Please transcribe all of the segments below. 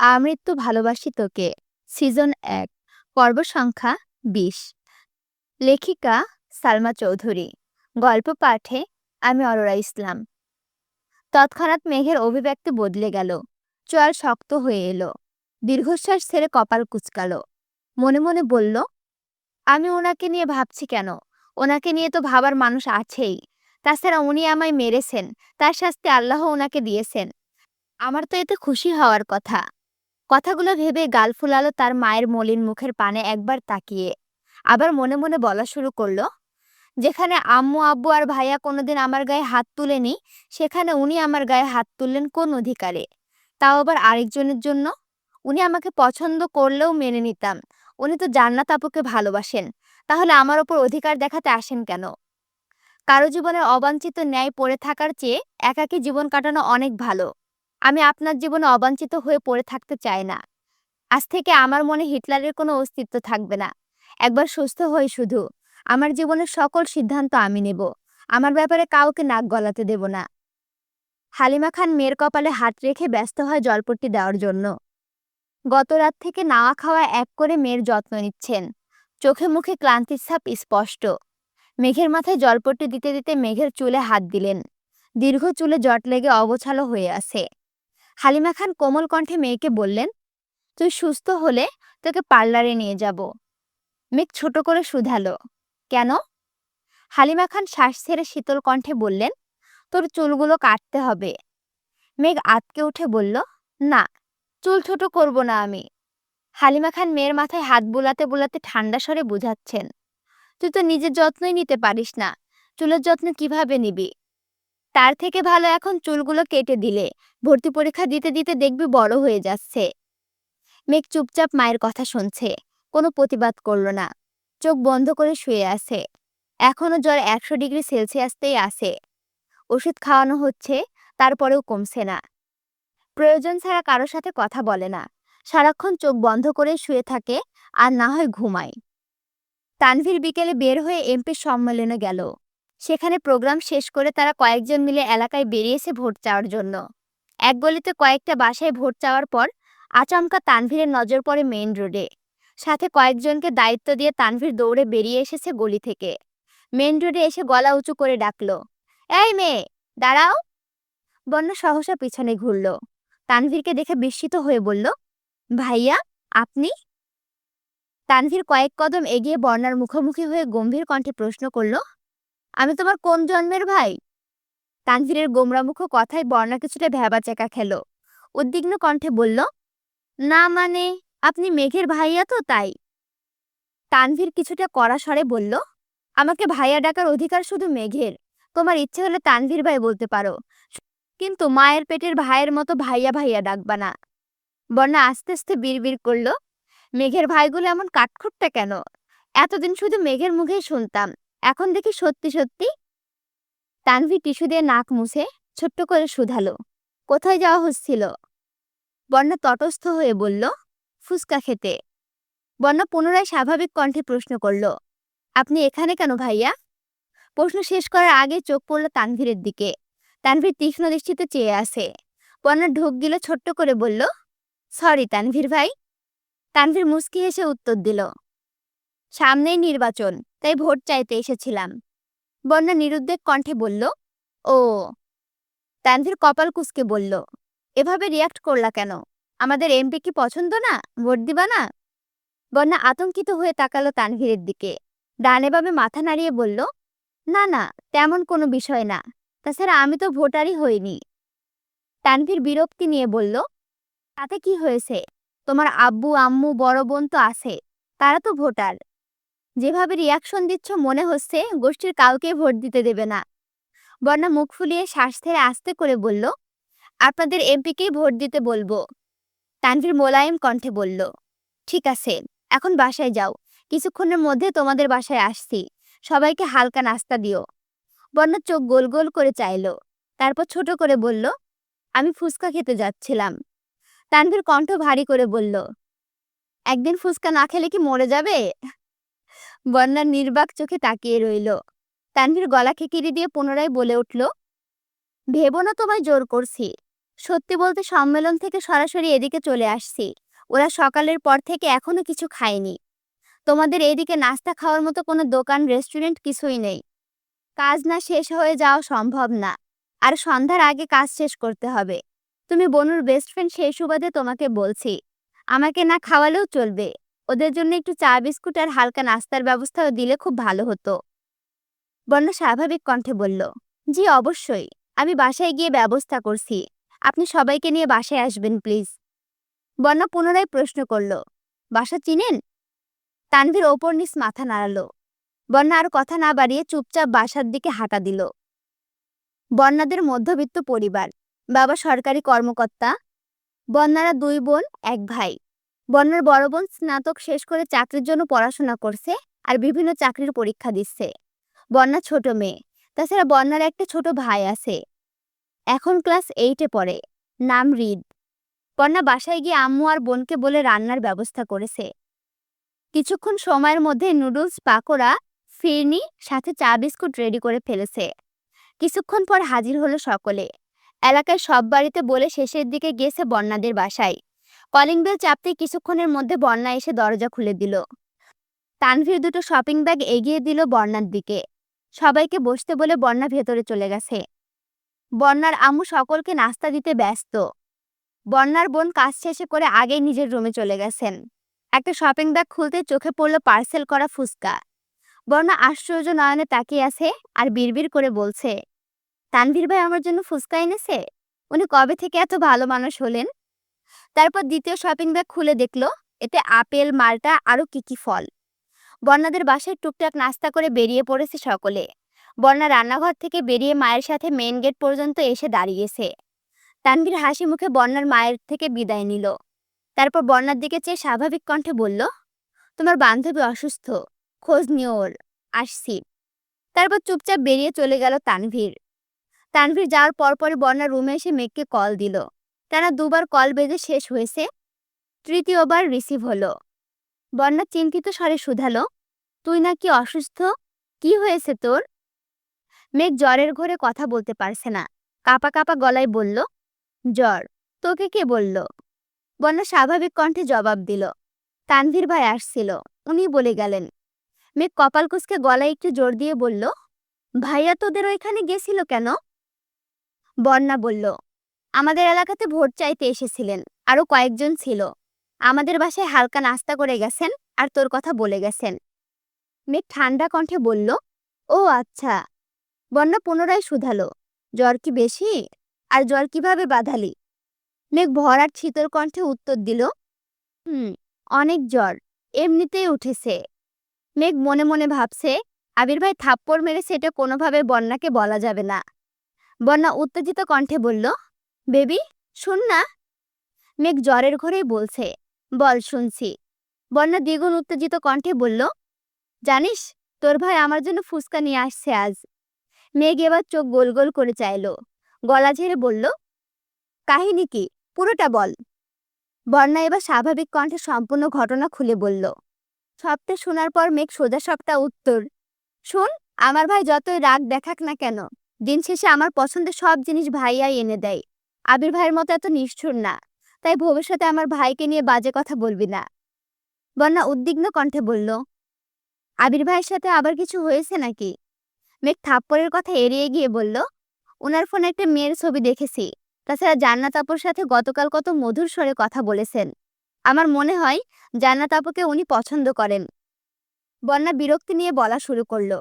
আমৃত্যু ভালোবাসি তোকে, সিজন এক, পর্ব সংখ্যা বিশ। লেখিকা সালমা চৌধুরী, গল্প পাঠে আমি অরোরা ইসলাম। তৎক্ষণাৎ মেঘের অভিব্যক্তি বদলে গেল, চোয়াল শক্ত হয়ে এলো, দীর্ঘশ্বাস ছেড়ে কপাল কুচকালো। মনে মনে বলল, আমি ওনাকে নিয়ে ভাবছি কেন? ওনাকে নিয়ে তো ভাবার মানুষ আছেই। তাছাড়া উনি আমায় মেরেছেন, তার শাস্তি আল্লাহ ওনাকে দিয়েছেন। আমার তো এতে খুশি হওয়ার কথা। কথাগুলো ভেবে গাল ফুলালো তার মায়ের মলিন মুখের পানে একবার তাকিয়ে। আবার মনে মনে বলা শুরু করল, যেখানে আম্মু, আব্বু আর ভাইয়া কোনোদিন আমার গায়ে হাত তুলেনি, সেখানে উনি আমার গায়ে হাত তুললেন কোন অধিকারে? তাও আবার আরেকজনের জন্য? উনি আমাকে পছন্দ করলেও মেনে নিতাম। উনি তো জান্নাত আপুকে ভালোবাসেন, তাহলে আমার ওপর অধিকার দেখাতে আসেন কেন? কারও জীবনের অবাঞ্ছিত ন্যায় পড়ে থাকার চেয়ে একাকী জীবন কাটানো অনেক ভালো। আমি আপনার জীবনে অবাঞ্ছিত হয়ে পড়ে থাকতে চাই না। আজ থেকে আমার মনে হিটলারের কোনো অস্তিত্ব থাকবে না। একবার সুস্থ হই শুধু। আমার জীবনের সকল সিদ্ধান্ত আমি নেব। আমার ব্যাপারে কাউকে নাক গলাতে দেব না। হালিমা খান মেয়ের কপালে হাত রেখে ব্যস্ত হয় জলপট্টি দেওয়ার জন্য। গত রাত থেকে নাওয়া খাওয়া এক করে মেয়ের যত্ন নিচ্ছেন। চোখে মুখে ক্লান্তির ছাপ স্পষ্ট। মেঘের মাথায় জলপট্টি দিতে দিতে মেঘের চুলে হাত দিলেন। দীর্ঘ চুলে জট লেগে অবছালো হয়ে আছে। হালিমা খান কোমল কণ্ঠে মেয়েকে বললেন, তুই সুস্থ হলে তোকে পার্লারে নিয়ে যাব। মেঘ ছোট করে শুধালো, কেন? হালিমা খান শ্বাস ছেড়ে শীতল কণ্ঠে বললেন, তোর চুলগুলো কাটতে হবে। মেঘ আতকে উঠে বলল, না, চুল ছোট করব না আমি। হালিমা খান মেয়ের মাথায় হাত বোলাতে বোলাতে ঠান্ডা স্বরে বুঝাচ্ছেন, তুই তো নিজের যত্নই নিতে পারিস না, চুলের যত্ন কীভাবে নিবি? তার থেকে ভালো এখন চুলগুলো কেটে দিলে। ভর্তি পরীক্ষা দিতে দিতে দেখবি বড় হয়ে যাচ্ছে। মেঘ চুপচাপ মায়ের কথা শুনছে। কোনো প্রতিবাদ করল না। চোখ বন্ধ করে শুয়ে আছে। এখনও জ্বর একশো ডিগ্রি সেলসিয়াসতেই আছে। ওষুধ খাওয়ানো হচ্ছে, তারপরেও কমছে না। প্রয়োজন ছাড়া কারোর সাথে কথা বলে না। সারাক্ষণ চোখ বন্ধ করে শুয়ে থাকে আর না হয় ঘুমায়। তানভীর বিকেলে বের হয়ে এমপির সম্মেলনে গেল। সেখানে প্রোগ্রাম শেষ করে তারা কয়েকজন মিলে এলাকায় বেরিয়েছে ভোট চাওয়ার জন্য। এক গলিতে কয়েকটা বাসায় ভোট চাওয়ার পর আচমকা তানভীরের নজর পড়ে মেইন রোডে। সাথে কয়েকজনকে দায়িত্ব দিয়ে তানভীর দৌড়ে বেরিয়ে এসেছে গলি থেকে। মেইন রোডে এসে গলা উঁচু করে ডাকলো, এই মেয়ে, দাঁড়াও। বন্য সহসা পিছনে ঘুরল। তানভীরকে দেখে বিস্মিত হয়ে বলল, ভাইয়া, আপনি? তানভীর কয়েক কদম এগিয়ে বর্ণার মুখোমুখি হয়ে গম্ভীর কণ্ঠে প্রশ্ন করল আমি তোমার কোন জন্মের ভাই? তানভীরের গোমরামুখ কথায় বর্ণা কিছুটা ভ্যাবাচেকা খেল। উদ্বিগ্ন কণ্ঠে বলল, না মানে আপনি মেঘের ভাইয়া তো তাই? তানভীর কিছুটা কড়া স্বরে বলল, আমাকে ভাইয়া ডাকার অধিকার শুধু মেঘের। তোমার ইচ্ছে হলে তানভীর ভাই বলতে পারো। কিন্তু মায়ের পেটের ভাইয়ের মতো ভাইয়া ভাইয়া ডাকবা না। বর্ণা আস্তে আস্তে বিড়বিড় করল, মেঘের ভাইগুলো এমন কাঠখুট্টা কেন? এতদিন শুধু মেঘের মুখেই শুনতাম। এখন দেখি সত্যি সত্যি তানভীর টিস্যু দিয়ে নাক মুছে ছোট্ট করে শুধালো। কোথায় যাওয়া হচ্ছিল? বন্যা তটস্থ হয়ে বলল ফুসকা খেতে। বন্যা পুনরায় স্বাভাবিক কণ্ঠে প্রশ্ন করল, আপনি এখানে কেন ভাইয়া? প্রশ্ন শেষ করার আগে চোখ পড়ল তানভীরের দিকে। তানভীর তীক্ষ্ণ দৃষ্টিতে চেয়ে আসে বন্যা ঢোক গিলে ছোট্ট করে বলল, সরি তানভীর ভাই। তানভীর মুস্কি হেসে উত্তর দিল সামনেই নির্বাচন, তাই ভোট চাইতে এসেছিলাম। বন্যা নিরুদ্বেগ কণ্ঠে বলল, ও। তানভীর কপাল কুসকে বলল, এভাবে রিয়াক্ট করলা কেন? আমাদের এমপি কি পছন্দ না? ভোট দিবা না? বন্যা আতঙ্কিত হয়ে তাকালো তানভীরের দিকে, ডানে বামে মাথা নাড়িয়ে বলল, না না, তেমন কোনো বিষয় না। তাছাড়া আমি তো ভোটারই হইনি। তানভীর বিরক্তি নিয়ে বলল, তাতে কি হয়েছে? তোমার আব্বু, আম্মু, বড় বোন তো আছে, তারা তো ভোটার। যেভাবে রিয়াকশন দিচ্ছ মনে হচ্ছে গোষ্ঠীর কাউকে ভোট দিতে দেবে না। বন্যা মুখ ফুলিয়ে শ্বাস ছেড়ে আস্তে করে বলল, আপনাদের এমপিকেই ভোট দিতে বলব। তানভীর মোলায়েম কণ্ঠে বলল, ঠিক আছে, এখন বাসায় যাও। কিছুক্ষণের মধ্যে তোমাদের বাসায় আসছি। সবাইকে হালকা নাস্তা দিও। বন্যা চোখ গোল গোল করে চাইল, তারপর ছোট করে বলল, আমি ফুচকা খেতে যাচ্ছিলাম। তানভীর কণ্ঠ ভারী করে বলল, একদিন ফুচকা না খেলে কি মরে যাবে? বন্যার নির্বাক চোখে তাকিয়ে রইল। তানভীর গলা খেকিরি দিয়ে পুনরায় বলে উঠল, ভেবো না তোমায় জোর করছি। সত্যি বলতে সম্মেলন থেকে সরাসরি এদিকে চলে আসছি। ওরা সকালের পর থেকে এখনও কিছু খায়নি। তোমাদের এদিকে নাস্তা খাওয়ার মতো কোনো দোকান, রেস্টুরেন্ট কিছুই নেই। কাজ না শেষ হয়ে যাওয়া সম্ভব না। আর সন্ধ্যার আগে কাজ শেষ করতে হবে। তুমি বনুর বেস্ট ফ্রেন্ড সেই সুবাদে তোমাকে বলছি। আমাকে না খাওয়ালেও চলবে। ওদের জন্য একটু চা, বিস্কুট আর হালকা নাস্তার ব্যবস্থাও দিলে খুব ভালো হতো। বন্যা স্বাভাবিক কণ্ঠে বলল, জি, অবশ্যই। আমি বাসায় গিয়ে ব্যবস্থা করছি। আপনি সবাইকে নিয়ে বাসায় আসবেন, প্লিজ। বন্যা পুনরায় প্রশ্ন করল, বাসা চিনেন? তানভীর ওপর নিচ মাথা নাড়ালো। বন্যা আর কথা না বাড়িয়ে চুপচাপ বাসার দিকে হাঁটা দিল। বন্যাদের মধ্যবিত্ত পরিবার, বাবা সরকারি কর্মকর্তা বন্যারা দুই বোন, এক ভাই। বন্যার বড় বোন স্নাতক শেষ করে চাকরির জন্য পড়াশোনা করছে আর বিভিন্ন চাকরির পরীক্ষা দিচ্ছে। বন্যা ছোট মেয়ে। তাছাড়া বন্যার একটা ছোট ভাই আছে। এখন ক্লাস এইটে পড়ে। নাম রিদ। বন্যা বাসায় গিয়ে আম্মু আর বোনকে বলে রান্নার ব্যবস্থা করেছে। কিছুক্ষণ সময়ের মধ্যে নুডলস, পাকোড়া, ফিরনি, সাথে চা বিস্কুট রেডি করে ফেলেছে। কিছুক্ষণ পর হাজির হলো সকলে। এলাকায় সব বাড়িতে বলে শেষের দিকে গেছে বন্যাদের বাসায়। কলিং বেল চাপতেই কিছুক্ষণের মধ্যে বন্যা এসে দরজা খুলে দিল। তানভীর দুটো শপিং ব্যাগ এগিয়ে দিল বন্যার দিকে। সবাইকে বসতে বলে বন্যা ভেতরে চলে গেছে। বন্যার আম্মু সকলকে নাস্তা দিতে ব্যস্ত। বন্যার বোন কাজ শেষে করে আগেই নিজের রুমে চলে গেছেন। একটা শপিং ব্যাগ খুলতে চোখে পড়ল পার্সেল করা ফুসকা বন্যা আশ্চর্য নয়নে তাকিয়ে আছে আর বিড়বিড় করে বলছে, তানভীর ভাই আমার জন্য ফুসকা এনেছে? উনি কবে থেকে এত ভালো মানুষ হলেন? তারপর দ্বিতীয় শপিং ব্যাগ খুলে দেখল, এতে আপেল, মালটা আরও কি কি ফল। বন্যাদের বাসায় টুকটাক নাস্তা করে বেরিয়ে পড়েছে সকলে। বন্যা রান্নাঘর থেকে বেরিয়ে মায়ের সাথে মেন গেট পর্যন্ত এসে দাঁড়িয়েছে। তানভীর হাসি মুখে বন্যার মায়ের থেকে বিদায় নিল। তারপর বন্যার দিকে চেয়ে স্বাভাবিক কণ্ঠে বলল, তোমার বান্ধবী অসুস্থ, খোঁজ নিও ওর, আসছি। তারপর চুপচাপ বেরিয়ে চলে গেল তানভীর। তানভীর যাওয়ার পরপরই বন্যা রুমে এসে মেঘকে কল দিল। টানা দুবার কল বেজে শেষ হয়েছে। তৃতীয়বার রিসিভ হলো। বন্যা চিন্তিত স্বরে শুধালো, তুই নাকি অসুস্থ? কি হয়েছে তোর? মেঘ জ্বরের ঘরে কথা বলতে পারছে না। কাপা কাপা গলায় বলল, জ্বর, তোকে কে বলল? বন্যা স্বাভাবিক কণ্ঠে জবাব দিল, তানভীর ভাই আসছিল, উনি বলে গেলেন। মেঘ কপাল গলায় একটু জোর দিয়ে বলল, ভাইয়া তোদের ওইখানে গেছিল কেন? বন্যা বলল আমাদের এলাকাতে ভোট চাইতে এসেছিলেন আরও কয়েকজন ছিল। আমাদের বাসায় হালকা নাস্তা করে গেছেন আর তোর কথা বলে গেছেন। মেঘ ঠান্ডা কণ্ঠে বলল, ও আচ্ছা। বন্যা পুনরায় শুধালো। জ্বর কি বেশি? আর জ্বর কীভাবে বাঁধালি? মেঘ ভরার শীতল কণ্ঠে উত্তর দিল, হুম, অনেক জ্বর। এমনিতেই উঠেছে। মেঘ মনে মনে ভাবছে, আবির ভাই থাপ্পড় মেরেছে এটা কোনোভাবে বন্যাকে বলা যাবে না। বন্যা উত্তেজিত কণ্ঠে বলল বেবি, শুন না। মেঘ জ্বরের ঘরেই বলছে, বল শুনছি। বন্যা দ্বিগুণ উত্তেজিত কণ্ঠে বলল, জানিস, তোর ভাই আমার জন্য ফুসকা নিয়ে আসছে আজ। মেঘ এবার চোখ গোল গোল করে চাইল, গলা ঝেড়ে বলল, কাহিনী কি, পুরোটা বল। বন্যা এবার স্বাভাবিক কণ্ঠে সম্পূর্ণ ঘটনা খুলে বলল, সবটা শোনার পর মেঘ সোজা সবটা উত্তর, শোন, আমার ভাই যতই রাগ দেখাক না কেন, দিন শেষে আমার পছন্দের সব জিনিস ভাইয়াই এনে দেয়। আবির ভাইয়ের মতো এত নিষ্ঠুর না। তাই ভবিষ্যতে আমার ভাইকে নিয়ে বাজে কথা বলবি না। বন্যা উদ্বিগ্ন কণ্ঠে বলল, আবির ভাইয়ের সাথে আবার কিছু হয়েছে নাকি? মেঘ থাপ্পড়ের কথা এড়িয়ে গিয়ে বলল ওনার ফোনে একটা মেয়ের ছবি দেখেছি। তাছাড়া জান্নাত আপুর সাথে গতকাল কত মধুর স্বরে কথা বলেছেন। আমার মনে হয় জান্নাত আপুকে উনি পছন্দ করেন। বন্যা বিরক্তি নিয়ে বলা শুরু করল,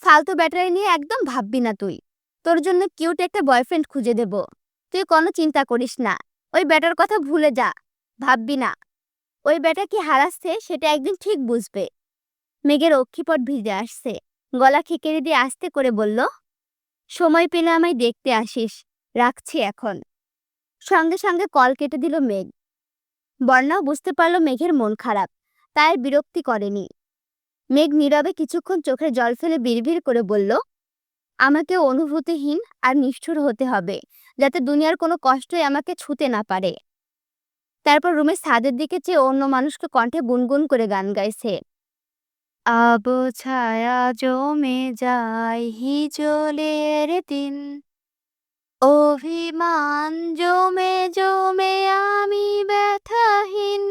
ফালতু ব্যাটারি নিয়ে একদম ভাববি না তুই। তোর জন্য কিউট একটা বয়ফ্রেন্ড খুঁজে দেব। তুই কোনো চিন্তা করিস না। ওই ব্যাটার কথা ভুলে যা, ভাববি না। ওই ব্যাটা কি হারাচ্ছে সেটা একদিন ঠিক বুঝবে। মেঘের অক্ষিপট ভিজে আসছে। গলা খিকেড়ে দিয়ে আস্তে করে বলল, সময় পেলে আমায় দেখতে আসিস। রাখছি এখন। সঙ্গে সঙ্গে কল কেটে দিল মেঘ। বর্ণাও বুঝতে পারল মেঘের মন খারাপ, তাই বিরক্তি করেনি। মেঘ নীরবে কিছুক্ষণ চোখে জল ফেলে বিড়বিড় করে বলল আমাকে অনুভূতিহীন আর নিষ্ঠুর হতে হবে, যাতে দুনিয়ার কোনো কষ্টই আমাকে ছুতে না পারে। তারপর রুমের ছাদের দিকে চেয়ে অন্য মানুষকে কণ্ঠে গুনগুন করে গান গাইছে। আব ছায়া জমে যায় হিজলের দিন, অভিমান জমে জমে আমি ব্যথাহীন।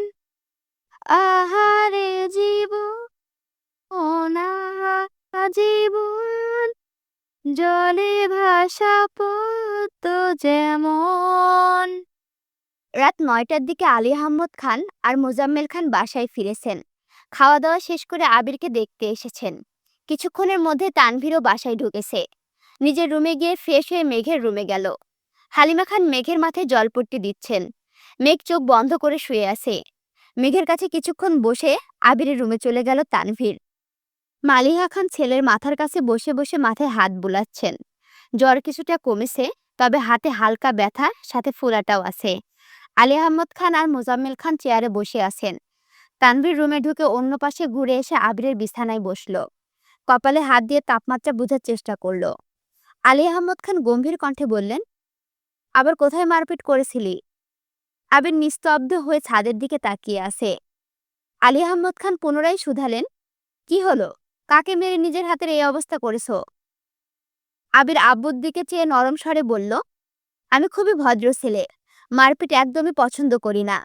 আহারে জীবন অনাহা জীবন জলে ভাসা পদ্ম যেমন। রাত নয়টার দিকে আলী আহমদ খান আর মোজাম্মেল খান বাসায় ফিরেছেন। খাওয়া দাওয়া শেষ করে আবিরকে দেখতে এসেছেন। কিছুক্ষণের মধ্যে তানভীরও বাসায় ঢুকেছে। নিজের রুমে গিয়ে ফ্রেশ হয়ে মেঘের রুমে গেল। হালিমা খান মেঘের মাথায় জলপট্টি দিচ্ছেন। মেঘ চোখ বন্ধ করে শুয়ে আছে। মেঘের কাছে কিছুক্ষণ বসে আবিরের রুমে চলে গেল তানভীর। মালিহা খান ছেলের মাথার কাছে বসে বসে মাথায় হাত বুলাচ্ছেন। জ্বর কিছুটা কমেছে, তবে হাতে হালকা ব্যথা, সাথে ফোলাটাও আছে। আলী আহমদ খান আর মোজাম্মেল খান চেয়ারে বসে আছেন। তানভীর রুমে ঢুকে অন্য পাশে ঘুরে এসে আবিরের বিছানায় বসল। কপালে হাত দিয়ে তাপমাত্রা বোঝার চেষ্টা করল। আলী আহমদ খান গম্ভীর কণ্ঠে বললেন, আবার কোথায় মারপিট করেছিলি? আবির নিস্তব্ধ হয়ে ছাদের দিকে তাকিয়ে আছে। আলী আহমদ খান পুনরায় শুধালেন, কি হলো? কাকে মেরে নিজের হাতের এই অবস্থা করেছ? আবির আব্বুর দিকে চেয়ে নরম স্বরে বলল, আমি খুবই ভদ্র ছেলে, মারপিট একদমই পছন্দ করি না।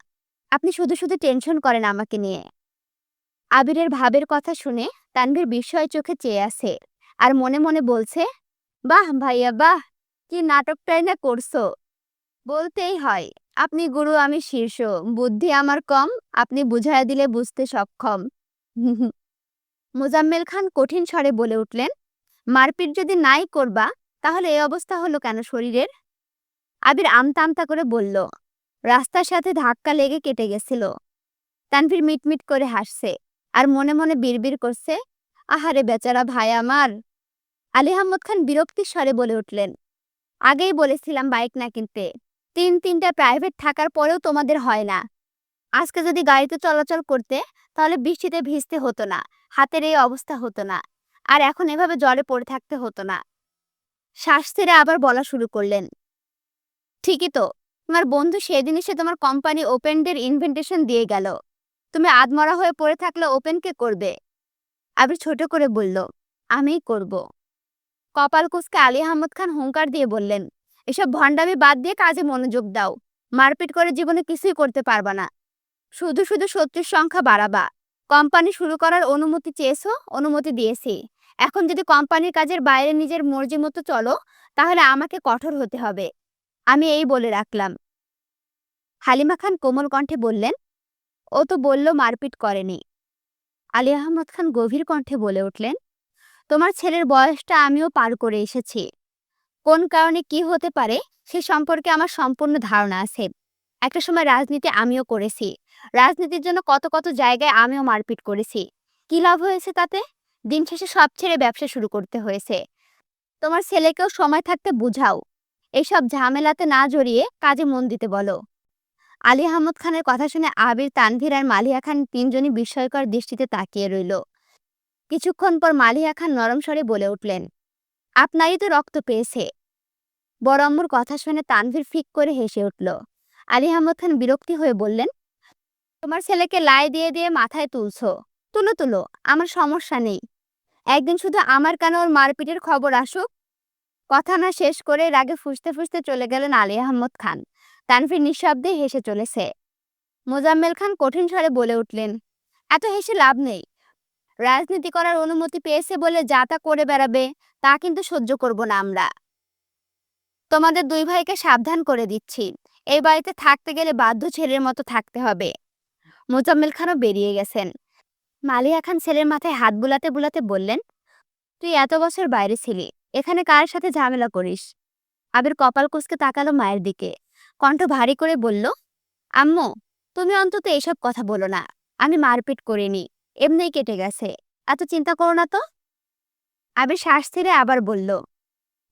আপনি শুধু শুধু টেনশন করেন আমাকে নিয়ে। আবিরের ভাবের কথা শুনে তানভীর বিস্ময় চোখে চেয়ে আছে আর মনে মনে বলছে, বাহ ভাইয়া, বাহ, কি নাটকটাই না করছ? বলতেই হয়, আপনি গুরু, আমি শীর্ষ, বুদ্ধি আমার কম, আপনি বুঝাইয়া দিলে বুঝতে সক্ষম। মোজাম্মেল খান কঠিন স্বরে বলে উঠলেন, মারপিট যদি নাই করবা, তাহলে এই অবস্থা হলো কেন শরীরের? আবির আমতা আমতা করে বলল, রাস্তার সাথে ধাক্কা লেগে কেটে গেছিল। তানভীর মিটমিট করে হাসছে আর মনে মনে বিড়বিড় করছে, আহারে বেচারা ভাই আমার। আলী আহমদ খান বিরক্তির স্বরে বলে উঠলেন, আগেই বলেছিলাম বাইক না কিনতে। তিন তিনটা প্রাইভেট থাকার পরেও তোমাদের হয় না। আজকে যদি গাড়িতে চলাচল করতে, তাহলে বৃষ্টিতে ভিজতে হতো না, হাতের এই অবস্থা হতো না। আর এখন এভাবে জলে পড়ে থাকতে হতো না। শ্বাস ছেড়ে আবার বলা শুরু করলেন। ঠিকই তো, তোমার বন্ধু সেদিন সে তোমার কোম্পানি ওপেনদের ইনভেন্টেশন দিয়ে গেল। তুমি আদমরা হয়ে পড়ে থাকলে ওপেন কে করবে? আবির ছোট করে বলল, আমিই করব। কপাল কুসকে আলী আহমদ খান হুঙ্কার দিয়ে বললেন, এসব ভণ্ডামি বাদ দিয়ে কাজে মনোযোগ দাও। মারপিট করে জীবনে কিছুই করতে পারবা না। শুধু শুধু শত্রুর সংখ্যা বাড়াবা। কোম্পানি শুরু করার অনুমতি চেয়েছো? অনুমতি দিয়েছি। এখন যদি কোম্পানির কাজের বাইরে নিজের মর্জি মতো চলো, তাহলে আমাকে কঠোর হতে হবে। আমি এই বলে রাখলাম। হালিমা খান কোমল কণ্ঠে বললেন, ও তো বলল মারপিট করেনি। আলী আহমদ খান গভীর কণ্ঠে বলে উঠলেন, তোমার ছেলের বয়সটা আমিও পার করে এসেছি। কোন কারণে কি হতে পারে সে সম্পর্কে আমার সম্পূর্ণ ধারণা আছে। একটা সময় রাজনীতি আমিও করেছি। রাজনীতির জন্য কত কত জায়গায় আমিও মারপিট করেছি। কি লাভ হয়েছে তাতে? দিন শেষে সব ছেড়ে ব্যবসা শুরু করতে হয়েছে। তোমার ছেলেকেও সময় থাকতে বুঝাও। এইসব ঝামেলাতে না জড়িয়ে কাজে মন দিতে বলো। আলী আহমদ খানের কথা শুনে আবির, তানভীর আর মালিয়া খান তিনজনই বিস্ময়কর দৃষ্টিতে তাকিয়ে রইল। কিছুক্ষণ পর মালিয়া খান নরম স্বরে বলে উঠলেন, আপনারই তো রক্ত পেয়েছে। বড়ম্মুর কথা শুনে তানভীর ফিক করে হেসে উঠল আলী আহমদ খান বিরক্তি হয়ে বললেন, তোমার ছেলেকে লাই দিয়ে দিয়ে মাথায় তুলছো। তুলো তুলো, আমার সমস্যা নেই। একদিন শুধু আমার কেন ওর মারপিটের খবর আসুক? কথা না শেষ করে রাগে ফুসতে ফুসতে চলে গেলেন আলী আহমদ খান তানভীর নিঃশব্দে হেসে চলেছে। মোজাম্মেল খান কঠিন স্বরে বলে উঠলেন, এত হেসে লাভ নেই। রাজনীতি করার অনুমতি পেয়েছে বলে যা তা করে বেড়াবে, তা কিন্তু সহ্য করব না আমরা। তোমাদের দুই ভাইকে সাবধান করে দিচ্ছি। এই বাড়িতে থাকতে গেলে বাধ্য ছেলের মতো থাকতে হবে। মোজাম্মেল খানও বেরিয়ে গেছেন। মালিয়া খান ছেলের মাথায় হাত বুলাতে বুলাতে বললেন, তুই এত বছর বাইরে ছিলি, এখানে কার সাথে ঝামেলা করিস? আবির কপাল কুসকে তাকালো মায়ের দিকে। কণ্ঠ ভারী করে বলল, আম্মু, তুমি অন্তত এসব কথা বলো না, আমি মারপিট করিনি, এমনিই কেটে গেছে, এত চিন্তা করো না তো? আবির শ্বাস ছেড়ে আবার বলল,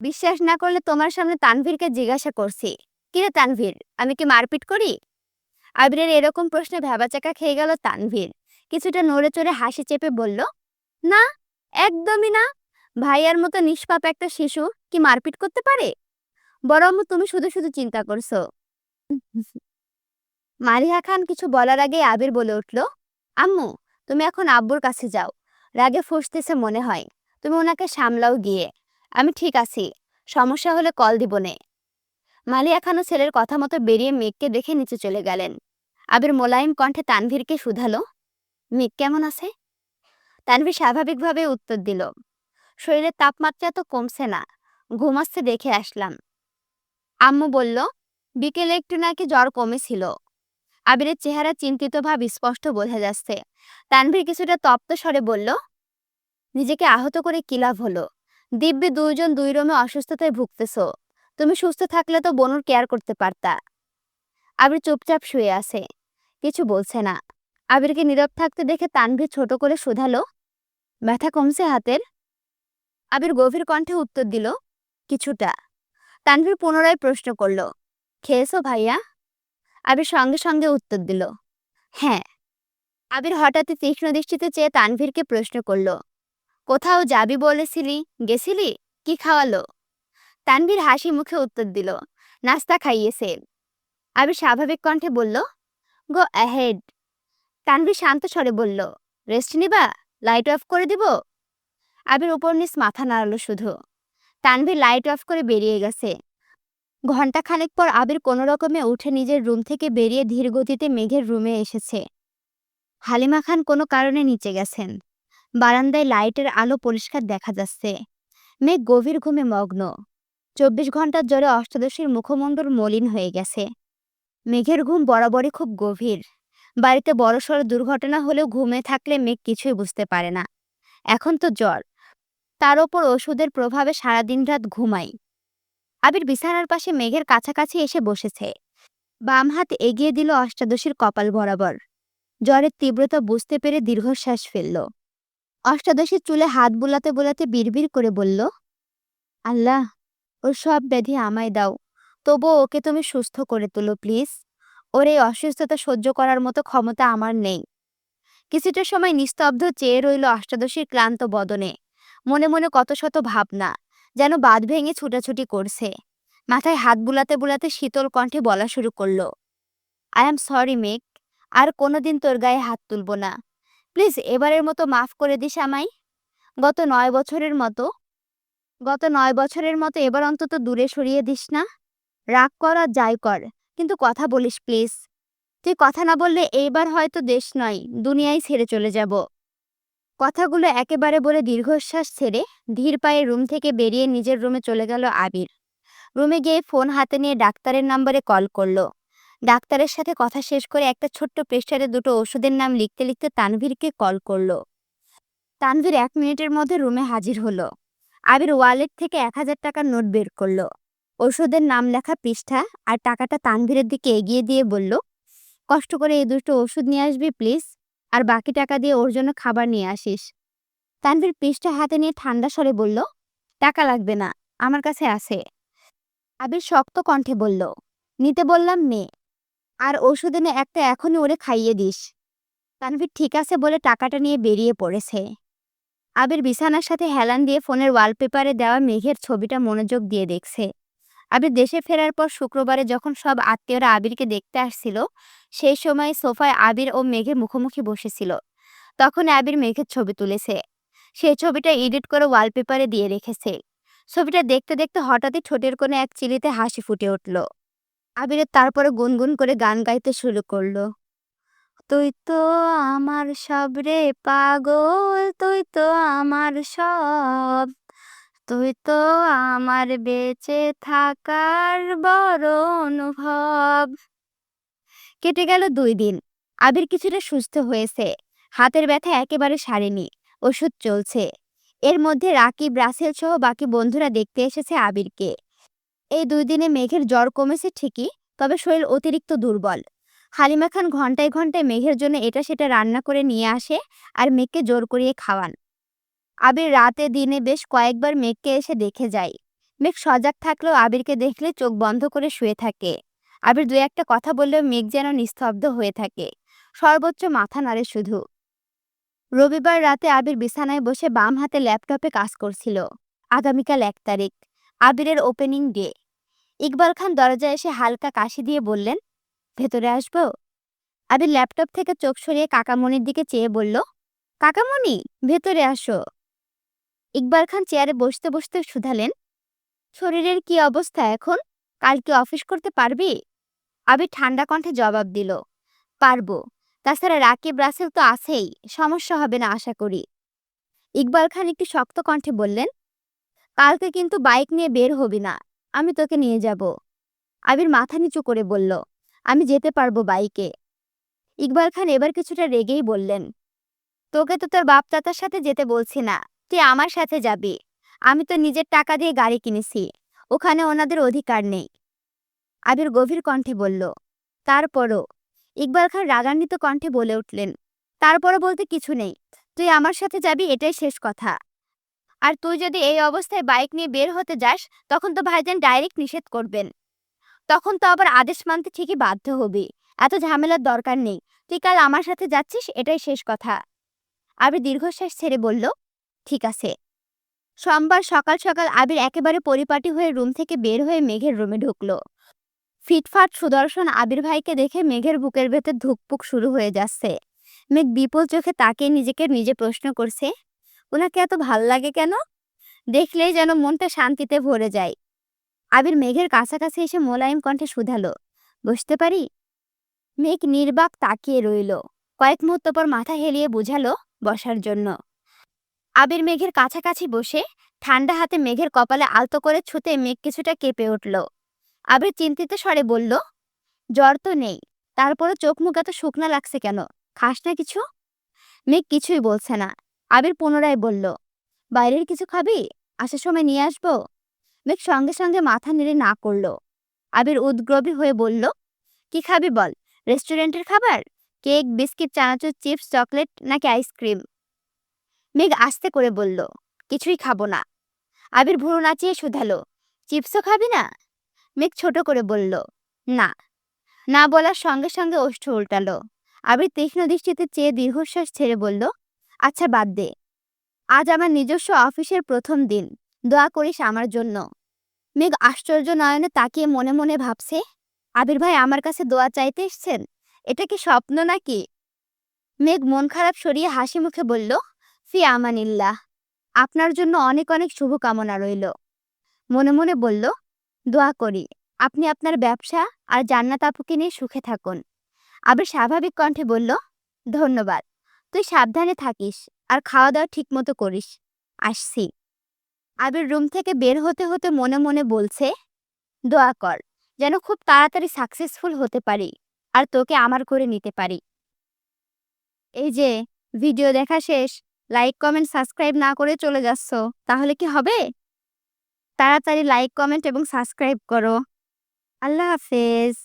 বিশ্বাস না করলে তোমার সামনে তানভীরকে জিজ্ঞাসা করছি কিরে তানভীর, আমি কি মারপিট করি? আবিরের এরকম প্রশ্নে ভেবাচাকা খেয়ে গেল তানভীর। কিছুটা নড়ে চড়ে হাসি চেপে বলল, না, একদমই না। ভাইয়ার মতো নিষ্পাপ একটা শিশু কি মারপিট করতে পারে? বরং তুমি শুধু শুধু চিন্তা করছ। মারিয়া খান কিছু বলার আগে আবির বলে উঠল, আম্মু, তুমি এখন আব্বুর কাছে যাও। রাগে ফুসতেছে মনে হয়। তুমি ওনাকে সামলাও গিয়ে। আমি ঠিক আছি। সমস্যা হলে কল দিব নে। মালিয়া খানও ছেলের কথা মতো বেরিয়ে মেঘকে দেখে নিচে চলে গেলেন। আবির মোলায়েম কণ্ঠে তানভীরকে শুধালো, মেঘ কেমন আছে? তানভীর স্বাভাবিকভাবে উত্তর দিল, শরীরের তাপমাত্রা তো কমছে না ঘুমাচ্ছে দেখে আসলাম। আম্মু বলল, বিকেলে একটু নাকি জ্বর কমেছিল। আবিরের চেহারা চিন্তিত ভাব স্পষ্ট বোঝা যাচ্ছে। তানভীর কিছুটা তপ্ত স্বরে বলল, নিজেকে আহত করে কি লাভ হলো? দিব্যি দুইজন দুই রমে অসুস্থতায় ভুগতেছ। তুমি সুস্থ থাকলে তো বনুর কেয়ার করতে পারতা। আবির চুপচাপ শুয়ে আছে। কিছু বলছে না। আবিরকে নীরব থাকতে দেখে তানভীর ছোট করে শোধালো। ব্যথা কমছে হাতের? আবির গভীর কণ্ঠে উত্তর দিল, কিছুটা। তানভীর পুনরায় প্রশ্ন করল, খেয়েছো ভাইয়া? আবির সঙ্গে সঙ্গে উত্তর দিল হ্যাঁ। আবির হঠাৎই তীক্ষ্ণ দৃষ্টিতে চেয়ে তানভীরকে প্রশ্ন করল, কোথাও যাবি বলেছিলি? গেছিলি? কি খাওয়ালো? তানভীর হাসি মুখে উত্তর দিল, নাস্তা খাইয়েছে আবির স্বাভাবিক কণ্ঠে বলল, গো অ্যাহেড। তানভীর শান্ত স্বরে বলল, রেস্ট নিবা? লাইট অফ করে দিব? আবির উপর নিচ মাথা নাড়ালো শুধু। তানভীর লাইট অফ করে বেরিয়ে গেছে। ঘণ্টা খানেক পর আবির কোনো রকমে উঠে নিজের রুম থেকে বেরিয়ে ধীর গতিতে মেঘের রুমে এসেছে। হালিমা খান কোনো কারণে নিচে গেছেন। বারান্দায় লাইটের আলো পরিষ্কার দেখা যাচ্ছে। মেঘ গভীর ঘুমে মগ্ন। চব্বিশ ঘণ্টার জ্বরে অষ্টাদশীর মুখমণ্ডল মলিন হয়ে গেছে। মেঘের ঘুম বরাবরই খুব গভীর। বাড়িতে বড়সড় দুর্ঘটনা হলেও ঘুমে থাকলে মেঘ কিছুই বুঝতে পারে না। এখন তো জ্বর। তার ওপর ওষুধের প্রভাবে সারাদিন রাত ঘুমাই। আবির বিছানার পাশে মেঘের কাছাকাছি এসে বসেছে। বাম হাত এগিয়ে দিল অষ্টাদশীর কপাল বরাবর। জ্বরের তীব্রতা বুঝতে পেরে দীর্ঘশ্বাস ফেলল। অষ্টাদশীর চুলে হাত বোলাতে বুলাতে বিড়বিড় করে বলল, আল্লাহ ওর সব ব্যাধি আমায় দাও। তবুও ওকে তুমি সুস্থ করে তুলো, প্লিজ। ওর এই অসুস্থতা সহ্য করার মতো ক্ষমতা আমার নেই। কিছুটা সময় নিস্তব্ধ চেয়ে রইল অষ্টাদশীর ক্লান্ত বদনে। মনে মনে কত শত ভাবনা যেন বাঁধ ভেঙে ছুটাছুটি করছে। মাথায় হাত বুলাতে বুলাতে শীতল কণ্ঠে বলা শুরু করল, আই এম সরি মেক আর কোনোদিন তোর গায়ে হাত তুলব না। প্লিজ এবারের মতো মাফ করে দিস আমায়। গত নয় বছরের মতো গত নয় বছরের মতো এবার অন্তত দূরে সরিয়ে দিস না। রাগ কর আর যাই কর, কিন্তু কথা বলিস প্লিজ। তুই কথা না বললে এইবার হয়তো দেশ নয় দুনিয়ায় ছেড়ে চলে যাব। কথাগুলো একেবারে বলে দীর্ঘশ্বাস ছেড়ে ধীর পায়ে রুম থেকে বেরিয়ে নিজের রুমে চলে গেল আবির। রুমে গিয়ে ফোন হাতে নিয়ে ডাক্তারের নম্বরে কল করল। ডাক্তারের সাথে কথা শেষ করে একটা ছোট্ট প্রেসারে দুটো ওষুধের নাম লিখতে লিখতে তানভীরকে কল করল। তানভীর এক মিনিটের মধ্যে রুমে হাজির হলো। আবির ওয়ালেট থেকে এক হাজার টাকার নোট বের করল। ওষুধের নাম লেখা পৃষ্ঠা আর টাকাটা তানভীরের দিকে এগিয়ে দিয়ে বলল, কষ্ট করে এই দুটো ওষুধ নিয়ে আসবি প্লিজ, আর বাকি টাকা দিয়ে ওর জন্য খাবার নিয়ে আসিস। তানভীর পৃষ্ঠা হাতে নিয়ে ঠান্ডা স্বরে বলল, টাকা লাগবে না, আমার কাছে আছে। আবির শক্ত কণ্ঠে বলল, নিতে বললাম নে, আর ওষুধ এনে একটা এখনই ওরে খাইয়ে দিস। তানভীর ঠিক আছে বলে টাকাটা নিয়ে বেরিয়ে পড়েছে। আবির বিছানার সাথে হেলান দিয়ে ফোনের ওয়ালপেপারে দেওয়া মেঘের ছবিটা মনোযোগ দিয়ে দেখছে। আবির দেশে ফেরার পর শুক্রবারে যখন সব আত্মীয়রা আবিরকে দেখতে আসছিল, সেই সময় সোফায় আবির ও মেঘে মুখোমুখি বসেছিল। তখন আবির মেঘের ছবি তুলেছে। সেই ছবিটা এডিট করে ওয়ালপেপারে দিয়ে রেখেছে। ছবিটা দেখতে দেখতে হঠাৎই ঠোঁটের কোণে এক চিলিতে হাসি ফুটে উঠল। আবিরের তারপরে গুনগুন করে গান গাইতে শুরু করল। তুই তো আমার সব রে পাগল, তুই তো আমার সব। তুই তো আমার বেঁচে থাকার বড় অনুভব। কেটে গেল দুই দিন। আবির কিছুটা সুস্থ হয়েছে। হাতের ব্যথা একেবারে সারেনি। ওষুধ চলছে। এর মধ্যে রাকিব, রাসেল সহ বাকি বন্ধুরা দেখতে এসেছে আবিরকে। এই দুই দিনে মেঘের জ্বর কমেছে ঠিকই, তবে শরীর অতিরিক্ত দুর্বল। হালিমা খান ঘন্টায় ঘন্টায় মেঘের জন্য এটা সেটা রান্না করে নিয়ে আসে আর মেঘকে জোর করিয়ে খাওয়ান। আবির রাতে দিনে বেশ কয়েকবার মেঘকে এসে দেখে যায়। মেঘ সজাগ থাকলেও আবিরকে দেখলে চোখ বন্ধ করে শুয়ে থাকে। আবির দু একটা কথা বললেও মেঘ যেন নিস্তব্ধ হয়ে থাকে। সর্বোচ্চ মাথা নাড়ে শুধু। রবিবার রাতে আবির বিছানায় বসে বাম হাতে ল্যাপটপে কাজ করছিল। আগামীকাল এক তারিখ, আবিরের ওপেনিং ডে। ইকবাল খান দরজায় এসে হালকা কাশি দিয়ে বললেন ভেতরে আসব? আবির ল্যাপটপ থেকে চোখ সরিয়ে কাকামণির দিকে চেয়ে বলল, কাকামণি, ভেতরে আসো। ইকবাল খান চেয়ারে বসতে বসতে শুধালেন, শরীরের কি অবস্থা এখন? কাল কি অফিস করতে পারবি? আবির ঠান্ডা কণ্ঠে জবাব দিল, পারব। তাছাড়া রাকিব রাসেল তো আছেই, সমস্যা হবে না আশা করি। ইকবাল খান একটু শক্ত কণ্ঠে বললেন, কালকে কিন্তু বাইক নিয়ে বের হবি না, আমি তোকে নিয়ে যাব। আবির মাথা নিচু করে বলল আমি যেতে পারব বাইকে। ইকবাল খান এবার কিছুটা রেগেই বললেন, তোকে তো তোর বাপ সাথে যেতে বলছি না, তুই আমার সাথে যাবি। আমি তো নিজের টাকা দিয়ে গাড়ি কিনেছি, ওখানে ওনাদের অধিকার নেই। আবির গভীর কণ্ঠে বলল, তারপরও? ইকবাল খান রাগান্বিত কণ্ঠে বলে উঠলেন, তারপরও বলতে কিছু নেই, তুই আমার সাথে যাবি এটাই শেষ কথা। আর তুই যদি এই অবস্থায় বাইক নিয়ে বের হতে যাস, তখন তো ভাইজান ডাইরেক্ট নিষেধ করবেন। তখন তো আবার আদেশ মানতে ঠিকই বাধ্য হবি। এত ঝামেলার দরকার নেই। তুই কাল আমার সাথে যাচ্ছিস, এটাই শেষ কথা। আবির দীর্ঘশ্বাস ছেড়ে বলল, ঠিক আছে। সোমবার সকাল সকাল আবির একেবারে পরিপাটি হয়ে রুম থেকে বের হয়ে মেঘের রুমে ঢুকলো। ফিটফাট সুদর্শন আবির ভাইকে দেখে মেঘের বুকের ভেতর ধুকপুক শুরু হয়ে যাচ্ছে। মেঘ বিপুল চোখে তাকিয়ে নিজেকে নিজে প্রশ্ন করছে, ওনাকে এত ভালো লাগে কেন? দেখলেই যেন মনটা শান্তিতে ভরে যায়। আবির মেঘের কাছাকাছি এসে মোলায়েম কণ্ঠে শুধালো বসতে পারি? মেঘ নির্বাক তাকিয়ে রইল, কয়েক মুহূর্ত পর মাথা হেলিয়ে বুঝালো বসার জন্য। আবির মেঘের কাছাকাছি বসে ঠান্ডা হাতে মেঘের কপালে আলতো করে ছুতে মেঘ কিছুটা কেঁপে উঠল। আবির চিন্তিত স্বরে বলল, জ্বর তো নেই, তারপরও চোখ মুখ এত শুকনা লাগছে কেন? খাস না কিছু? মেঘ কিছুই বলছে না, আবির পুনরায় বলল, বাইরের কিছু খাবি? আসার সময় নিয়ে আসব? মেঘ সঙ্গে সঙ্গে মাথা নেড়ে না করল। আবির উদ্গ্রবী হয়ে বলল, কি খাবি বল? রেস্টুরেন্টের খাবার? কেক, বিস্কিট, চানাচুর, চিপস, চকলেট নাকি আইসক্রিম? মেঘ আস্তে করে বলল, কিছুই খাব না। আবির ভুরু নাচিয়ে শুধালো, চিপসও খাবি না? মেঘ ছোট করে বলল, না। না বলার সঙ্গে সঙ্গে ওষ্ঠ উল্টালো। আবির তীক্ষ্ণ দৃষ্টিতে চেয়ে দীর্ঘশ্বাস ছেড়ে বলল আচ্ছা বাদ দে। আজ আমার নিজস্ব অফিসের প্রথম দিন। দোয়া করিস আমার জন্য। মেঘ আশ্চর্য নয়নে তাকিয়ে মনে মনে ভাবছে, আবির ভাই আমার কাছে দোয়া চাইতে এসছেন? এটা কি স্বপ্ন নাকি? মেঘ মন খারাপ সরিয়ে হাসি মুখে বলল, ফি আমানিল্লাহ। আপনার জন্য অনেক অনেক শুভকামনা রইল। মনে মনে বলল, দোয়া করি, আপনি আপনার ব্যবসা আর জান্নাত আপুকে নিয়ে সুখে থাকুন। আবির স্বাভাবিক কণ্ঠে বলল, ধন্যবাদ, তুই সাবধানে থাকিস আর খাওয়া দাওয়া ঠিক মতো করিস। আসছি। আবির রুম থেকে বের হতে হতে মনে মনে বলছে, দোয়া কর, যেন খুব তাড়াতাড়ি সাকসেসফুল হতে পারি আর তোকে আমার করে নিতে পারি। এই যে, ভিডিও দেখা শেষ লাইক কমেন্ট সাবস্ক্রাইব না করে চলে যাচ্ছ, তাহলে কি হবে? তাড়াতাড়ি লাইক কমেন্ট এবং সাবস্ক্রাইব করো। আল্লাহ হাফেজ।